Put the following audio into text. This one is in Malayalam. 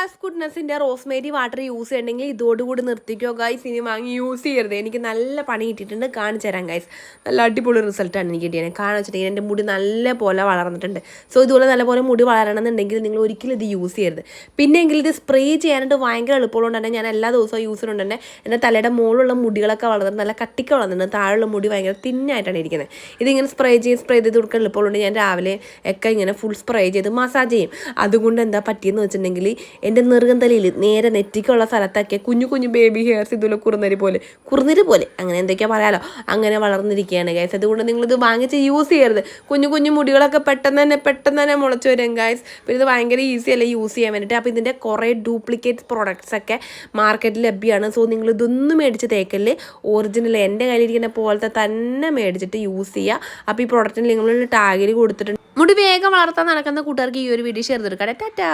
ഹാസ് ഗുഡ്നസിന്റെ റോസ്മേരി വാട്ടർ യൂസ് ചെയ്യണമെങ്കിൽ ഇതോടുകൂടി നിർത്തിക്കോ ഗൈസ് ഇനി വാങ്ങി യൂസ് ചെയ്യരുത്. എനിക്ക് നല്ല പണി കിട്ടിയിട്ടുണ്ട്. കാണിച്ചു തരാം ഗൈസ് നല്ല അടിപൊളി റിസൾട്ടാണ് എനിക്ക് കിട്ടിയത്. കാരണം വെച്ചിട്ടുണ്ടെങ്കിൽ എന്റെ മുടി നല്ല പോലെ വളർന്നിട്ടുണ്ട്. സോ ഇതുപോലെ നല്ലപോലെ മുടി വളരണമെന്നുണ്ടെങ്കിൽ നിങ്ങൾ ഒരിക്കലും ഇത് യൂസ് ചെയ്യരുത്. പിന്നെങ്കിൽ ഇത് സ്പ്രേ ചെയ്യാനായിട്ട് ഭയങ്കര എളുപ്പമുള്ളത് തന്നെ ഞാൻ എല്ലാ ദിവസവും യൂസ് ചെയ്യുന്നുണ്ട് തന്നെ എന്റെ തലയുടെ മുകളിലുള്ള മുടികളൊക്കെ വളർന്നിട്ട് നല്ല കട്ടിക്ക് വളർന്നിട്ടുണ്ട്. താഴെയുള്ള മുടി ഭയങ്കര തിന്നായിട്ടാണ് ഇരിക്കുന്നത്. ഇതിങ്ങനെ സ്പ്രേ ചെയ്ത് സ്പ്രേ ചെയ്ത് കൊടുക്കാൻ എളുപ്പമുള്ളത് ഞാൻ രാവിലെ ഒക്കെ ഇങ്ങനെ ഫുൾ സ്പ്രേ ചെയ്ത് മസാജ് ചെയ്യും. അതുകൊണ്ട് എന്താ പറ്റിയെന്ന് വെച്ചിട്ടുണ്ടെങ്കിൽ എന്റെ നെറുകന്തലയിൽ നേരെ നെറ്റിക്കുള്ള സ്ഥലത്തൊക്കെ കുഞ്ഞു കുഞ്ഞു ബേബി ഹെയർസ് ഇതുപോലെ കുറുന്നരി പോലെ കുറുന്നരി പോലെ. അങ്ങനെ എന്തൊക്കെയാ പറയാലോ? അങ്ങനെ വളർന്നിരിക്കുകയാണ് ഗൈസ് അതുകൊണ്ട് നിങ്ങളിത് വാങ്ങിച്ച് യൂസ് ചെയ്യരുത്. കുഞ്ഞു കുഞ്ഞു മുടികളൊക്കെ പെട്ടെന്ന് തന്നെ പെട്ടെന്ന് തന്നെ മുളച്ച് വരും ഗൈസ് പിന്നെ ഇത് ഭയങ്കര ഈസി അല്ല യൂസ് ചെയ്യാൻ വേണ്ടിയിട്ട്? അപ്പോൾ ഇതിന്റെ കുറേ ഡ്യൂപ്ലിക്കേറ്റ് പ്രോഡക്ട്സ് ഒക്കെ മാർക്കറ്റിൽ ലഭ്യമാണ്. സോ നിങ്ങൾ ഇതൊന്നും മേടിച്ച് തേക്കല്ലേ ഒറിജിനൽ എന്റെ കയ്യിലിരിക്കുന്ന പോലത്തെ തന്നെ മേടിച്ചിട്ട് യൂസ് ചെയ്യുക. അപ്പോൾ ഈ പ്രോഡക്റ്റിന് നിങ്ങളൊരു ടാഗിൽ കൊടുത്തിട്ടുണ്ട്. മുടി വേഗം വളർത്താൻ നടക്കുന്ന കൂട്ടുകാർക്ക് ഈ ഒരു വീഡിയോ ഷെയർ തീർക്കട്ടെ ടാറ്റാ!